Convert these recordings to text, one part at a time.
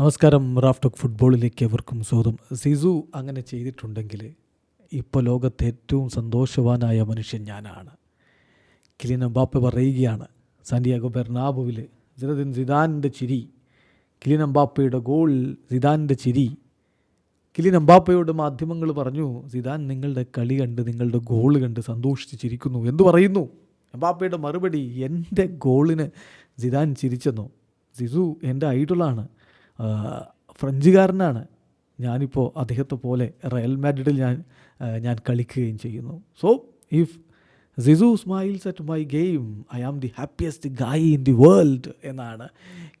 നമസ്കാരം Raf talk ഫുട്ബോളിലേക്ക് എവർക്കും സ്വാഗതം. സിസു അങ്ങനെ ചെയ്തിട്ടുണ്ടെങ്കിൽ ഇപ്പോൾ ലോകത്തെ ഏറ്റവും സന്തോഷവാനായ മനുഷ്യൻ ഞാനാണ്. കിലിന എംബാപ്പെ പറയുകയാണ് സാന്റിയാഗോ ബെർണാബുവിൽ ജിറദിൻ സിദാനിന്റെ ചിരി കിലിൻ എംബാപ്പയുടെ ഗോൾ സിദാനിന്റെ ചിരി. കിലിൻ അംബാപ്പയോട് മാധ്യമങ്ങൾ പറഞ്ഞു സിദാൻ നിങ്ങളുടെ കളി കണ്ട് നിങ്ങളുടെ ഗോൾ കണ്ട് സന്തോഷിച്ച് ചിരിക്കുന്നു എന്തു പറയുന്നു? അംബാപ്പയുടെ മറുപടി എന്റെ ഗോളിന് സിദാൻ ചിരിച്ചെന്നോ? സിസു എന്റെ ഐഡളാണ് ആ, ഫ്രഞ്ചുകാരനാണ്. ഞാനിപ്പോൾ അദ്ദേഹത്തെ പോലെ റയൽ മാഡ്രിഡിൽ ഞാൻ ഞാൻ കളിക്കുകയും ചെയ്യുന്നു. So if Zizou smiles at my game I am the happiest guy in the world എന്നാണ്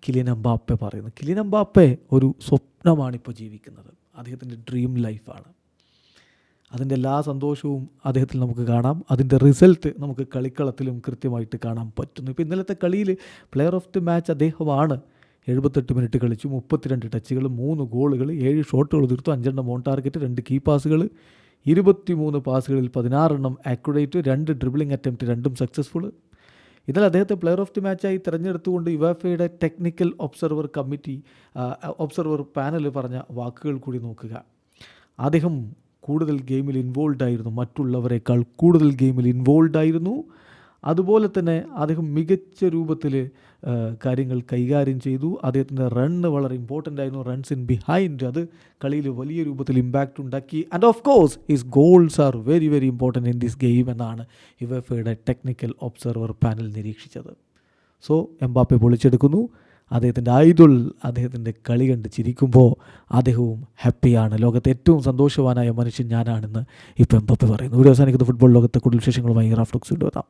കിലിൻ എംബാപ്പെ പറയുന്നത്. കിലിൻ എംബാപ്പെ ഒരു സ്വപ്നമാണിപ്പോൾ ജീവിക്കുന്നത്. അദ്ദേഹത്തിന്റെ ഡ്രീം ലൈഫാണ് അതിന്റെ എല്ലാ സന്തോഷവും അദ്ദേഹത്തിൽ നമുക്ക് കാണാം. അതിന്റെ റിസൾട്ട് നമുക്ക് കളിക്കളത്തിലും കൃത്യമായിട്ട് കാണാൻ പറ്റുന്നു. ഇപ്പോൾ ഇന്നലത്തെ കളിയിൽ പ്ലെയർ ഓഫ് ദി മാച്ച് അദ്ദേഹമാണ്. എഴുപത്തെട്ട് മിനിറ്റ് കളിച്ചു മുപ്പത്തിരണ്ട് ടച്ചുകൾ മൂന്ന് ഗോളുകൾ ഏഴ് ഷോട്ടുകൾ തീർത്തു അഞ്ചെണ്ണം ഓൺ ടാർഗറ്റ് രണ്ട് കീ പാസുകൾ ഇരുപത്തിമൂന്ന് പാസുകളിൽ പതിനാറെണ്ണം ആക്യുറേറ്റ് രണ്ട് ഡ്രിബിളിംഗ് അറ്റംപ്റ്റ് രണ്ടും സക്സസ്ഫുൾ ഇതിൽ അദ്ദേഹത്തെ പ്ലെയർ ഓഫ് ദി മാച്ചായി തിരഞ്ഞെടുത്തുകൊണ്ട് യുവാഫയുടെ technical observer committee observer panel പറഞ്ഞ വാക്കുകൾ കൂടി നോക്കുക. അദ്ദേഹം കൂടുതൽ ഗെയിമിൽ ഇൻവോൾവ് ആയിരുന്നു. മറ്റുള്ളവരെക്കാൾ കൂടുതൽ ഗെയിമിൽ ഇൻവോൾവ് ആയിരുന്നു. അതുപോലെ തന്നെ അദ്ദേഹം മികച്ച രൂപത്തിൽ കാര്യങ്ങൾ കൈകാര്യം ചെയ്തു. അദ്ദേഹത്തിന്റെ റണ്ണ് വളരെ ഇമ്പോർട്ടന്റ് ആയിരുന്നു. റൺസ് ഇൻ ബിഹൈൻഡ് അത് കളിയിൽ വലിയ രൂപത്തിൽ ഇമ്പാക്റ്റ് ഉണ്ടാക്കി. And of course his goals are very very important in this game എന്നാണ് യുവഫയുടെ ടെക്നിക്കൽ ഒബ്സർവർ പാനൽ നിരീക്ഷിച്ചത്. സോ എംബാപ്പെ പൊളിച്ചെടുക്കുന്നു. അദ്ദേഹത്തിന്റെ ഐഡൽ അദ്ദേഹത്തിന്റെ കളി കണ്ട് ചിരിക്കുമ്പോൾ അദ്ദേഹവും ഹാപ്പിയാണ് ലോകത്തെ ഏറ്റവും സന്തോഷവാനായ മനുഷ്യൻ ഞാനാണെന്ന് ഇപ്പോൾ എംബാപ്പെ പറയുന്നു. വീഡിയോ അവസാനിക്കുന്ന ഫുട്ബോൾ ലോകത്തെ കൂടുതൽ വിശേഷങ്ങളുമായി റാഫ്റ്റോക്സ് കൊണ്ടുവരാം